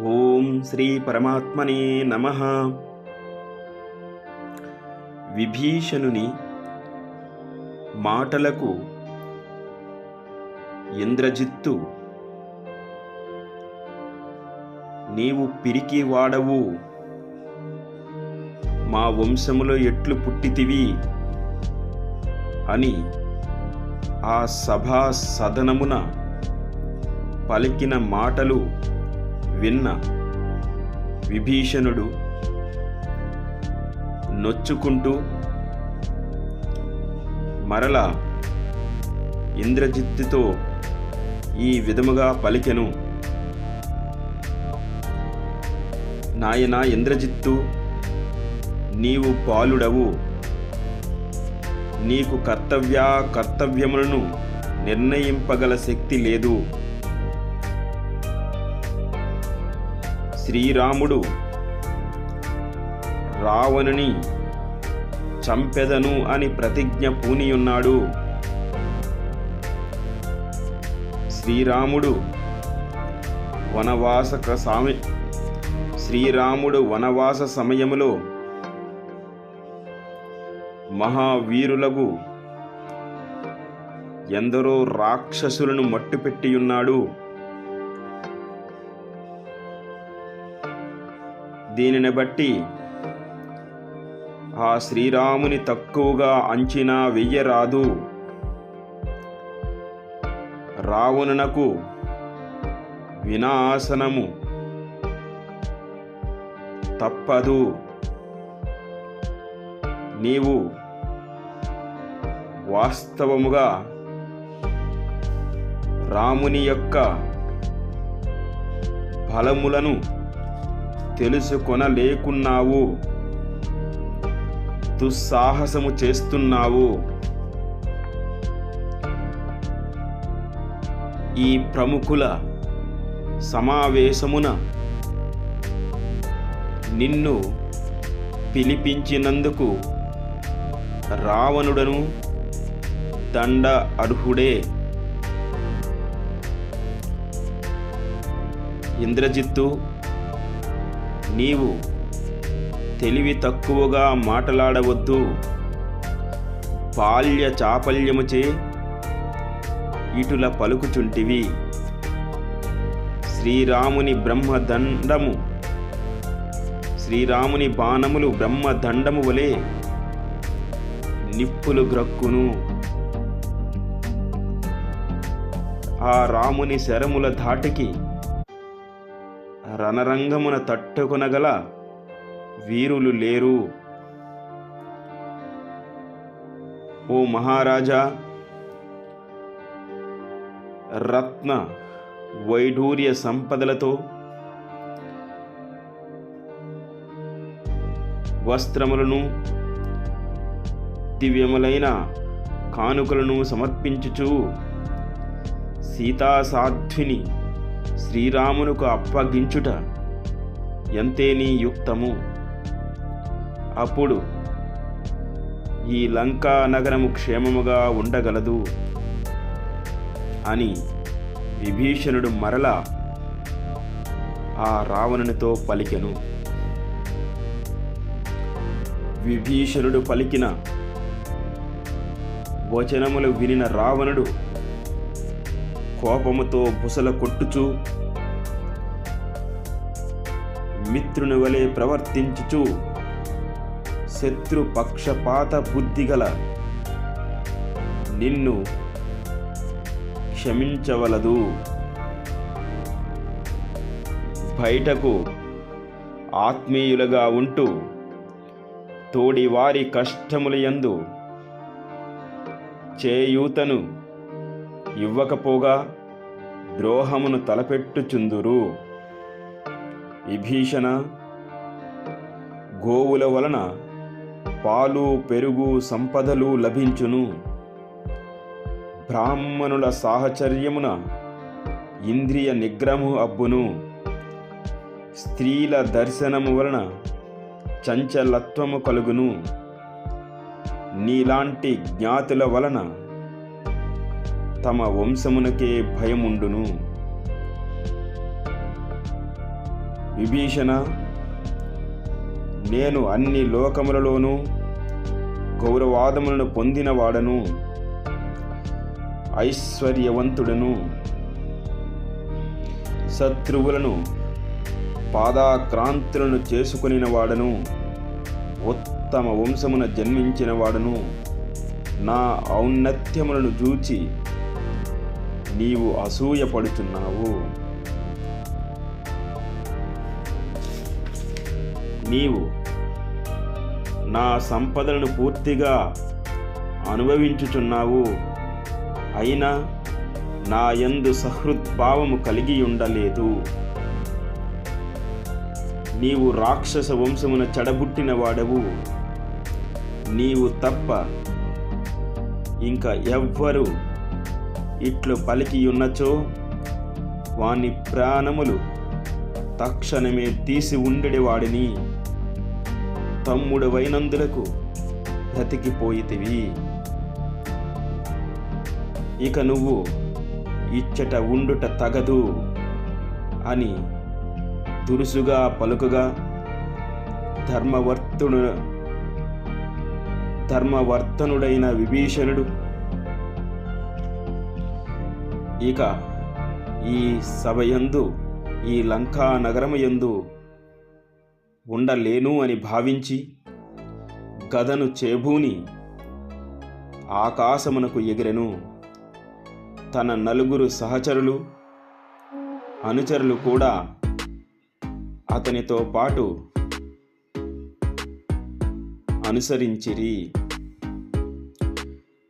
ఓం శ్రీ పరమాత్మనే నమ. విభీషణుని మాటలకు ఇంద్రజిత్తు నీవు పిరికి వాడవు. మా వంశములో ఎట్లు పుట్టితివి? అని ఆ సభా సదనమున పలికిన మాటలు విన్న విభీషణుడు నొచ్చుకుంటూ మరల ఇంద్రజిత్తుతో ఈ విధముగా పలికెను. నాయన ఇంద్రజిత్తు నీవు పాలుడవు. నీకు కర్తవ్య కర్తవ్యములను నిర్ణయింపగల శక్తి లేదు. శ్రీరాముడు రావణుని చంపెదను అని ప్రతిజ్ఞ పూనియున్నాడు. శ్రీరాముడు వనవాసక సామి శ్రీరాముడు వనవాస సమయములో మహావీరులకు ఎందరో రాక్షసులను మట్టుపెట్టియున్నాడు. దీనిని బట్టి ఆ శ్రీరాముని తక్కువగా అంచనా వెయ్యరాదు. రావణునకు వినాశనము తప్పదు. నీవు వాస్తవముగా రాముని యొక్క ఫలములను తెలుసుకొనలేకున్నావు. దుస్సాహసము చేస్తున్నావు. ఈ ప్రముఖుల సమావేశమున నిన్ను పిలిపించినందుకు రావణుడను దండ అర్హుడే. ఇంద్రజిత్తు నీవు తెలివి తక్కువగా మాటలాడవద్దు. బాల్య చాపల్యముచే ఇటుల పలుకుచుంటివి. శ్రీరాముని బ్రహ్మదండము శ్రీరాముని బాణములు బ్రహ్మదండము వలె నిప్పులు గ్రక్కును. ఆ రాముని శరముల ధాటికి రణరంగమున తట్టుకునగల వీరులు లేరు. ఓ మహారాజా రత్న వైఢూర్య సంపదలతో వస్త్రములను దివ్యములైన కానుకలను సమర్పించుచు సీతాసాధ్విని శ్రీరామునకు అప్పగించుట ఎంతేనీ యుక్తము? అప్పుడు ఈ లంకా నగరము క్షేమముగా ఉండగలదు అని విభీషణుడు మరలా ఆ రావణునితో పలికెను. విభీషణుడు పలికిన వచనములు వినిన రావణుడు కోపముతో బుసల కొట్టుచు మిత్రుని వలె ప్రవర్తించుచు శత్రు పక్షపాత బుద్ధిగల నిన్ను క్షమించవలదు. బయటకు ఆత్మీయులుగా ఉంటూ తోడి వారి కష్టములయందు చేయూతను ఇవ్వకపోగా ద్రోహమును తలపెట్టుచుందురు. విభీషణ గోవుల వలన పాలు పెరుగు సంపదలు లభించును. బ్రాహ్మణుల సాహచర్యమున ఇంద్రియ నిగ్రహము అబ్బును. స్త్రీల దర్శనము వలన చంచలత్వము కలుగును. నీలాంటి జ్ఞాతుల వలన తమ వంశమునకే భయముండును. విభీషణ నేను అన్ని లోకములలోనూ గౌరవాదములను పొందినవాడను ఐశ్వర్యవంతుడను. శత్రువులను పాదాక్రాంతులను చేసుకునిన వాడను ఉత్తమ వంశమున జన్మించిన వాడను నా ఔన్నత్యములను చూచి నీవు అసూయపడుచున్నావు నీవు నా సంపదలను పూర్తిగా అనుభవించుచున్నావు. అయినా నా యందు సహృద్భావము కలిగి ఉండలేదు. నీవు రాక్షస వంశమున చెడబుట్టిన వాడవు. నీవు తప్ప ఇంకా ఎవ్వరు ఇట్లు పలికి ఉన్నచో వాని ప్రాణములు తక్షణమే తీసి ఉండేవాడిని తమ్ముడు వైనందులకు బ్రతికిపోయితివి. ఇక నువ్వు ఇచ్చట ఉండుట తగదు అని దురుసుగా పలుకగా ధర్మవర్తుడు ధర్మవర్తనుడైన విభీషణుడు ఇక ఈ సభయందు ఈ లంకా నగరమయందు ఉండలేను అని భావించి గదను చేబూని ఆకాశమునకు ఎగిరెను. తన నలుగురు సహచరులు అనుచరులు కూడా అతనితో పాటు అనుసరించిరి.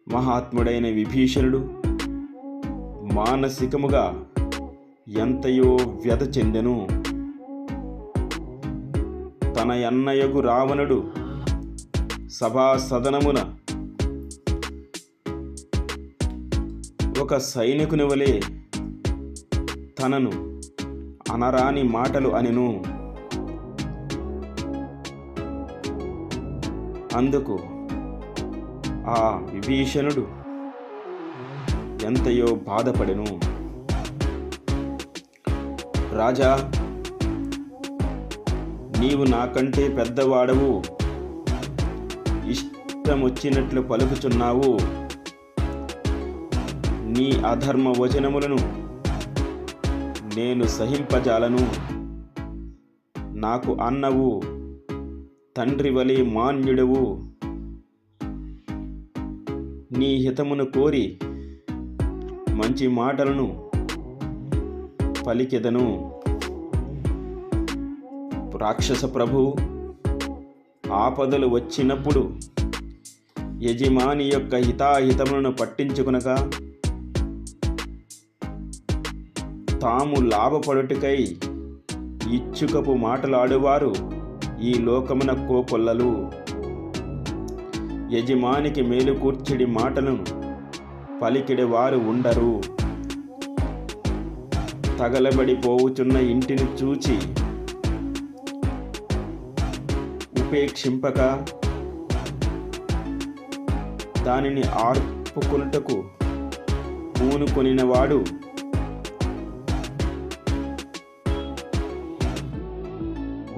మహాత్ముడైన విభీషణుడు మానసికముగా ఎంతయో వ్యధ చెందెను. తన అన్నయ్యకు రావణుడు సభా సదనమున ఒక సైనికుని వలె తనను అనరాని మాటలు అనెను. అందుకు ఆ విభీషణుడు ఎంతయో బాధపడెను. రాజా నీవు నాకంటే పెద్దవాడవు. ఇష్టమొచ్చినట్లు పలుకుచున్నావు. నీ అధర్మ వచనములను నేను సహింపజాలను. నాకు అన్నవు తండ్రి వలె మాన్యుడవు. నీ హితమును కోరి మంచి మాటలను పలికెదను. రాక్షస ప్రభు ఆపదలు వచ్చినప్పుడు యజమాని యొక్క హితాహితములను పట్టించుకునక తాము లాభపడుటకై ఇచ్చుకపు మాటలాడువారు ఈ లోకమున కోకొల్లలు యజమానికి మేలుకూర్చిడి మాటలను పలికిడి వారు ఉండరు. తగలబడిపోవుచున్న ఇంటిని చూచి ఉపేక్షింపక దానిని ఆర్పుకునుటకు పూనుకొనినవాడు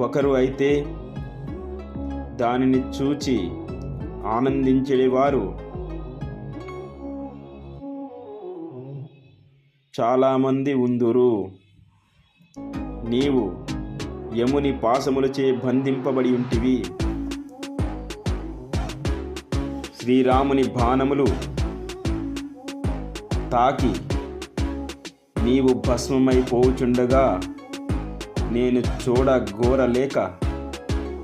ఒకరు అయితే దానిని చూచి ఆనందించేవారు చాలామంది ఉందురు. నీవు యముని పాసములచే బంధింపబడి ఉంటివి. శ్రీరాముని బాణములు తాకి నీవు భస్మమైపోవుచుండగా నేను చూడ గోరలేక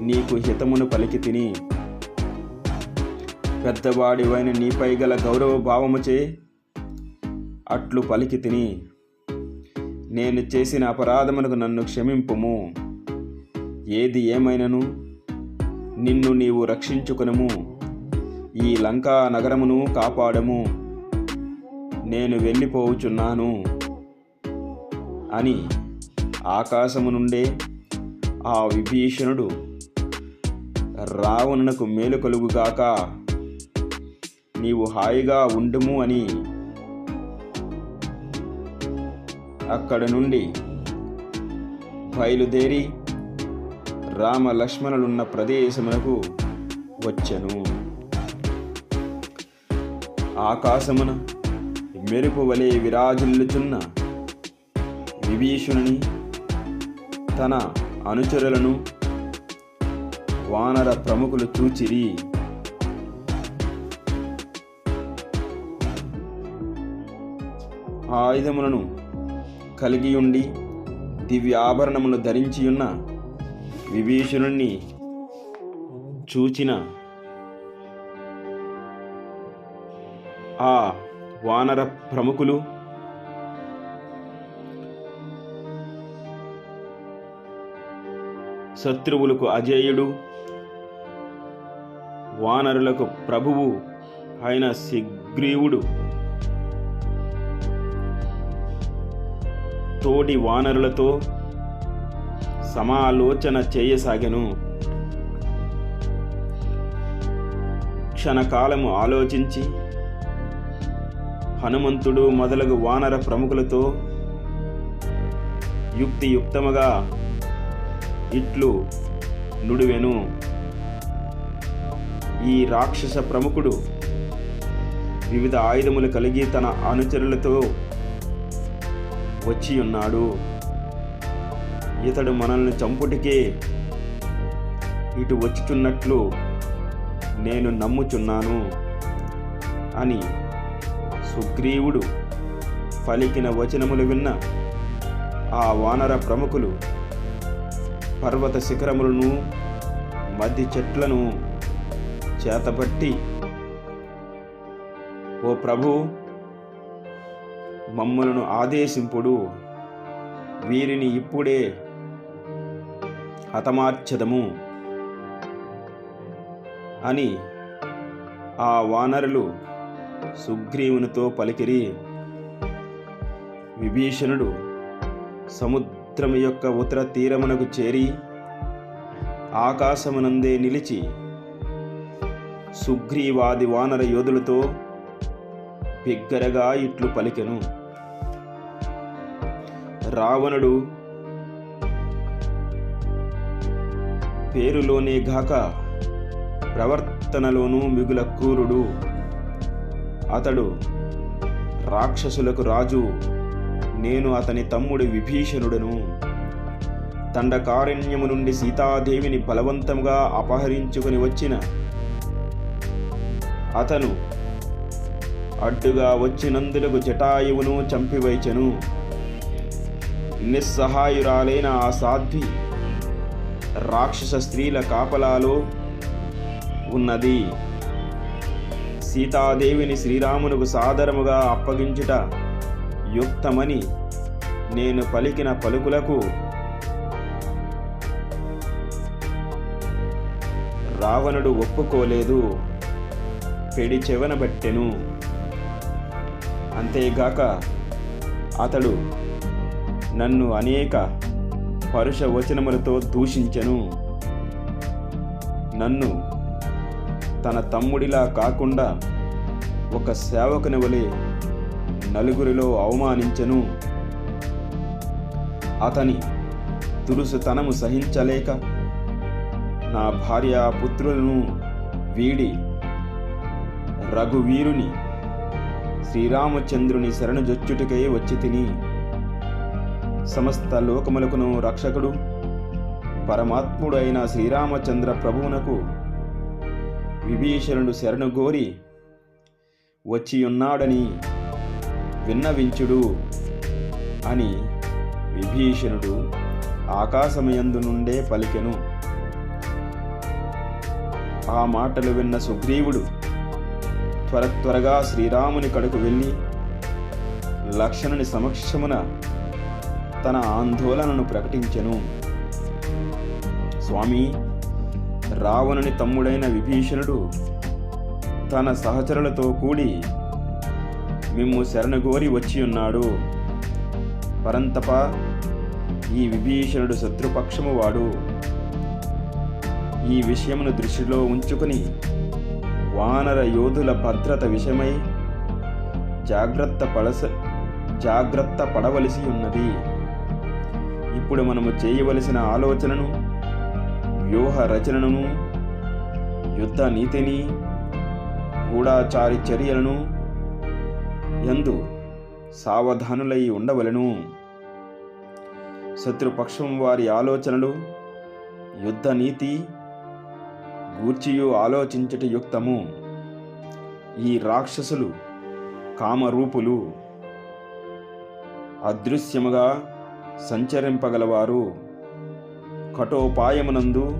నీకు హితమును పలికి తిని పెద్దవాడివైన నీపై గల గౌరవ భావముచే అట్లు పలికి తిని నేను చేసిన అపరాధమునకు నన్ను క్షమింపుము. ఏది ఏమైనను నిన్ను నీవు రక్షించుకునము. ఈ లంకా నగరమును కాపాడము. నేను వెళ్ళిపోవుచున్నాను అని ఆకాశము నుండే ఆ విభీషణుడు రావణునకు మేలు కలుగుగాక నీవు హాయిగా ఉండుము అని అక్కడ నుండి బయలుదేరి రామ లక్ష్మణులున్న ప్రదేశమునకు వచ్చెను. ఆకాశమున మెరుపు వలె విరాజిల్లుచున్న విభీషణుని తన అనుచరులను వానర ప్రముఖులు చూచిరి. ఆయుధములను కలిగి ఉండి దివ్యాభరణములు ధరించియున్న విభీషణుణ్ణి చూచిన ఆ వానర ప్రముఖులు శత్రువులకు అజేయుడు వానరులకు ప్రభువు అయిన శిగ్రీవుడు తోటి వానరులతో సమాలోచన చేయసాగెను. క్షణకాలము ఆలోచించి హనుమంతుడు మొదలగు వానర ప్రముఖులతో యుక్తియుక్తముగా ఇట్లు నుడివెను. ఈ రాక్షస ప్రముఖుడు వివిధ ఆయుధములు కలిగి తన అనుచరులతో వచ్చి ఉన్నాడు. ఇతడు మనల్ని చంపుటికే ఇటు వచ్చుచున్నట్లు నేను నమ్ముచున్నాను అని సుగ్రీవుడు పలికిన వచనములు విన్న ఆ వానర ప్రముఖులు పర్వత శిఖరములను మధ్య చెట్లను చేతపట్టి ఓ ప్రభు మమ్మలను ఆదేశింపుడు. వీరిని ఇప్పుడే హతమార్చదము అని ఆ వానరులు సుగ్రీవునితో పలికిరి. విభీషణుడు సముద్రం యొక్క ఉత్తర తీరమునకు చేరి ఆకాశమునందే నిలిచి సుగ్రీవాది వానర యోధులతో బిగ్గరగా ఇట్లు పలికెను. రావణుడు పేరులోనే గాక ప్రవర్తనలోనూ మిగుల క్రూరుడు అతడు రాక్షసులకు రాజు నేను అతని తమ్ముడు విభీషణుడను. దండకారణ్యము నుండి సీతాదేవిని బలవంతంగా అపహరించుకుని వచ్చిన అతను అడ్డుగా వచ్చినందులకు జటాయువును చంపివైచెను. నిస్సహాయురాలైన ఆ సాధ్వి రాక్షస స్త్రీల కాపలాలో ఉన్నది. సీతాదేవిని శ్రీరామునకు సాదరముగా అప్పగించుట యుక్తమని నేను పలికిన పలుకులకు రావణుడు ఒప్పుకోలేదు. పెడి చెవనబట్టెను. అంతేగాక అతడు నన్ను అనేక పరుష వచనములతో దూషించెను. నన్ను తన తమ్ముడిలా కాకుండా ఒక సేవకుని వలె నలుగురిలో అవమానించెను. అతని తులుసుతనము సహించలేక నా భార్య పుత్రులను వీడి రఘువీరుని శ్రీరామచంద్రుని శరణుజొచ్చుటకై వచ్చి తిని సమస్త లోకములకును రక్షకుడు పరమాత్ముడు అయిన శ్రీరామచంద్ర ప్రభువునకు విభీషణుడు శరణు గోరి వచ్చియున్నాడని విన్నవించుడు అని విభీషణుడు ఆకాశమయందు నుండే పలికెను. ఆ మాటలు విన్న సుగ్రీవుడు త్వర త్వరగా శ్రీరాముని కడుకు వెళ్ళి లక్షణుని సమక్షమున తన ఆందోళనను ప్రకటించెను. స్వామి రావణుని తమ్ముడైన విభీషణుడు తన సహచరులతో కూడి మిమ్ము శరణగోరి వచ్చి ఉన్నాడు. పరంతప ఈ విభీషణుడు శత్రుపక్షము వాడు. ఈ విషయమును దృష్టిలో ఉంచుకుని వానర యోధుల భద్రత విషయమై జాగ్రత్త పడస జాగ్రత్త పడవలసి ఉన్నది. ఇప్పుడు మనము చేయవలసిన ఆలోచనను వ్యూహ రచనను యుద్ధ నీతిని గూఢాచారి చర్యలను ఎందు సావధానులై ఉండవలను. శత్రుపక్షం వారి ఆలోచనలు యుద్ధ నీతి గూర్చియు ఆలోచించట యుక్తము. ఈ రాక్షసులు కామరూపులు. అదృశ్యముగా సంచరింపగలవారు. కఠోపాయమునందు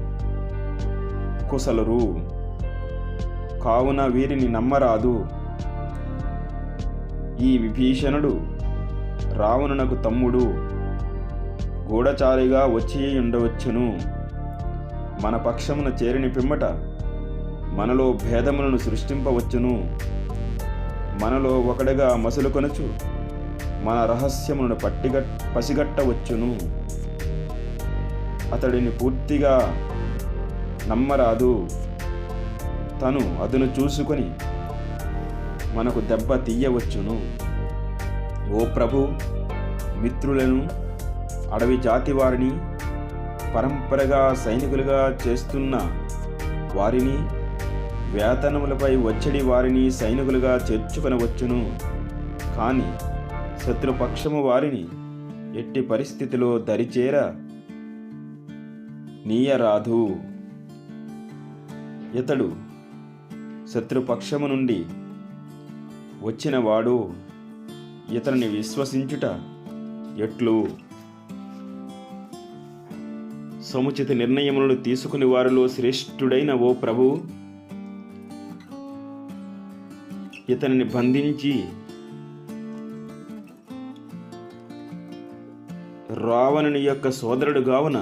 కుశలరు. కావున వీరిని నమ్మరాదు. ఈ విభీషణుడు రావణునకు తమ్ముడు. గూఢచారిగా వచ్చి ఉండవచ్చును. మన పక్షమున చేరిన పిమ్మట మనలో భేదములను సృష్టింపవచ్చును. మనలో ఒకడిగా మసులుకొనచు మన రహస్యములను పట్టిగ పసిగట్టవచ్చును. అతడిని పూర్తిగా నమ్మరాదు. తను అదును చూసుకొని మనకు దెబ్బ తీయవచ్చును. ఓ ప్రభు మిత్రులను అడవి జాతి వారిని పరంపరగా సైనికులుగా చేస్తున్న వారిని వేతనములపై వచ్చడి వారిని సైనికులుగా చేర్చుకొనవచ్చును. కానీ శత్రుపక్షము వారిని ఎట్టి పరిస్థితిలో దరిచేర? నీయరాదు ఇతడు శత్రుపక్షము నుండి వచ్చినవాడు ఇతనిని విశ్వసించుట ఎట్లు? సముచిత నిర్ణయములను తీసుకుని వారిలో శ్రేష్ఠుడైన ఓ ప్రభు ఇతనిని బంధించి రావణుని యొక్క సోదరుడు గావున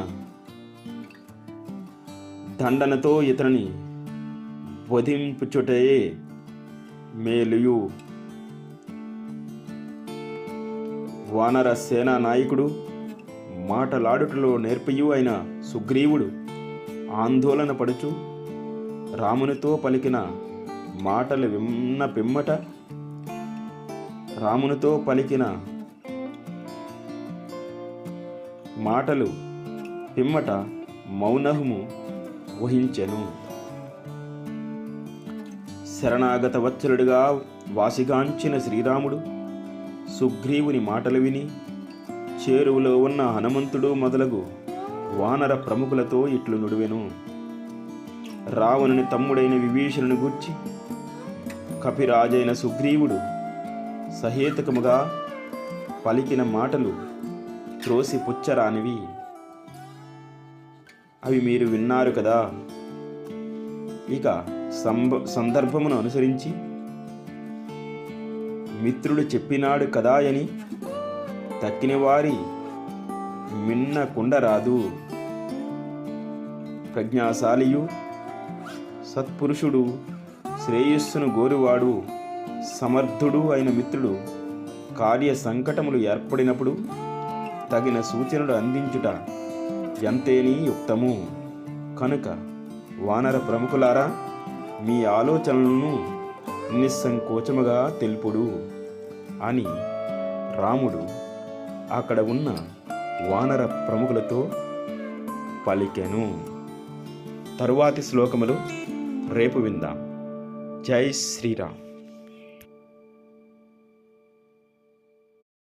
దండనతో ఇతనిని వధింపుచుటయే మేలుయు. వానర సేనా నాయకుడు మాటలాడుటలో నేర్పయు అయిన సుగ్రీవుడు ఆందోళన పడుచు రామునితో పలికిన మాటలు విన్న పిమ్మట రామునితో పలికిన మాటలు పిమ్మట మౌనహము వహించెను. శరణాగత వత్సలుడిగా వాసిగాంచిన శ్రీరాముడు సుగ్రీవుని మాటలు విని చేరువలో ఉన్న హనుమంతుడు మొదలగు వానర ప్రముఖులతో ఇట్లు నుడివెను. రావణుని తమ్ముడైన విభీషణుని గూర్చి కపిరాజైన సుగ్రీవుడు సహేతకముగా పలికిన మాటలు త్రోసి పుచ్చరానివి. అవి మీరు విన్నారు కదా. ఇక సంబ సందర్భమును అనుసరించి మిత్రుడు చెప్పినాడు కదా అని తక్కిన వారి మిన్న కుండరాదు ప్రజ్ఞాశాలియు సత్పురుషుడు శ్రేయస్సును గోరువాడు సమర్థుడు అయిన మిత్రుడు కార్య సంకటములు ఏర్పడినప్పుడు తగిన సూచనలు అందించుట ఎంతేనీ యుక్తము. కనుక వానర ప్రముఖులారా మీ ఆలోచనలను నిస్సంకోచముగా తెలుపుడు అని రాముడు అక్కడ ఉన్న వానర ప్రముఖులతో పలికెను. తరువాతి శ్లోకములు రేపు విందాం. జై శ్రీరామ్.